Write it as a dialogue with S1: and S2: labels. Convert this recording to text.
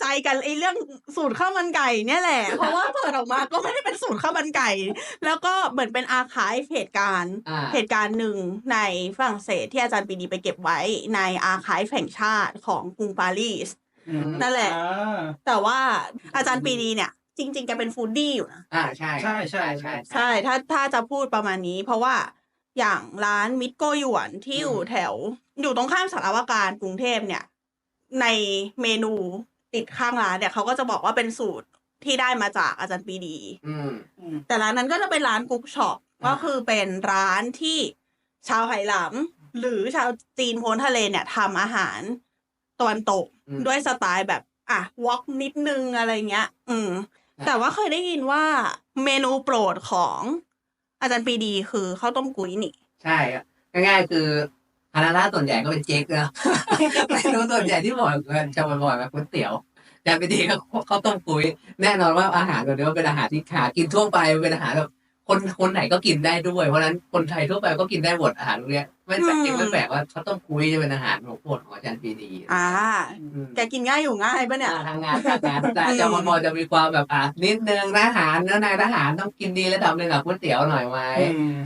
S1: ใจกันไอ้เรื่องสูตรข้าวมันไก่เนี่ยแหละ เพราะว่าเปิดออกมาก็ไม่ได้เป็นสูตรข้าวมันไก่ แล้วก็เหมือนเป็นอาคายเหตุการณ์
S2: อ่า
S1: เหตุการณ์หนึ่งในฝรั่งเศสที่อาจารย์ปรีดีไปเก็บไว้ในอาคายแห่งชาติของกรุงปารีส
S3: อืม
S1: นั่นแหละ
S3: อ่า
S1: แต่ว่าอาจารย์ปรีดีเนี่ยจริงๆแกเป็นฟูดดี้อยู่นะ
S2: อ่าใช่
S3: ใช่ใช่
S2: ใช่
S1: ใช่ถ้าถ้าจะพูดประมาณนี้ เพราะว่าอย่างร้านมิตโกหยวนที่อยู่แถว อยู่ตรงข้ามสารวการกรุงเทพเนี่ย ในเมนู ติดข้างร้านเนี่ยเขาก็จะบอกว่าเป็นสูตรที่ได้มาจากอาจารย์ปรีดี
S2: อืม
S3: อืม
S1: แต่ร้านนั้นก็จะเป็นร้านกุ๊กช็อป
S2: อ่า
S1: ก็คือเป็นร้านที่ชาวไหหลำหรือชาวจีนโพ้นทะเลเนี่ยทำอาหารตะวันตก
S2: อืม
S1: ด้วยสไตล์แบบอะวอกนิดนึงอะไรเงี้ย อืม แต่ว่าเคยได้ยินว่าเมนูโปรดของอาจารย์ปรีดีคือข้าวต้มกุ้ยนี่
S2: ใช่ครับง่ายๆ คือ คณะราษฎรส่วนใหญ่ก็เป็นเจ๊กนะเมนูส่วนใหญ่ที่บอกกันจะบ่อยๆแบบก๋วยเตี๋ยวแต่ไปดีก็ข้าวต้มกุ้ยแน่นอนว่าอาหารแบบนี้มันเป็นอาหารที่หากินทั่วไปเป็นอาหารแบบคนคนไหนก็กินได้ด้วย เพราะฉะนั้นคนไทยทั่วไปก็กินได้หมดอาหารพวกเนี้ยไม่แปลก
S1: อืม
S2: จริงไม่แปลกว่าข้าวต้มกุ้ยจะเป็นอาหารของโปรดของอาจารย์ปรีดี
S1: อ่า
S2: อืม
S1: แกกินง่ายอยู่ง่ายปะเนี่ย
S2: อ่าทางงานทางงานแต่จะมอจะมีความแบบอะนิดนึงนะอาหารเนื้อนายทหารต้องกินดีระดับหนึ่งกับก๋วยเตี๋ยวหน่อยไหม
S3: อืม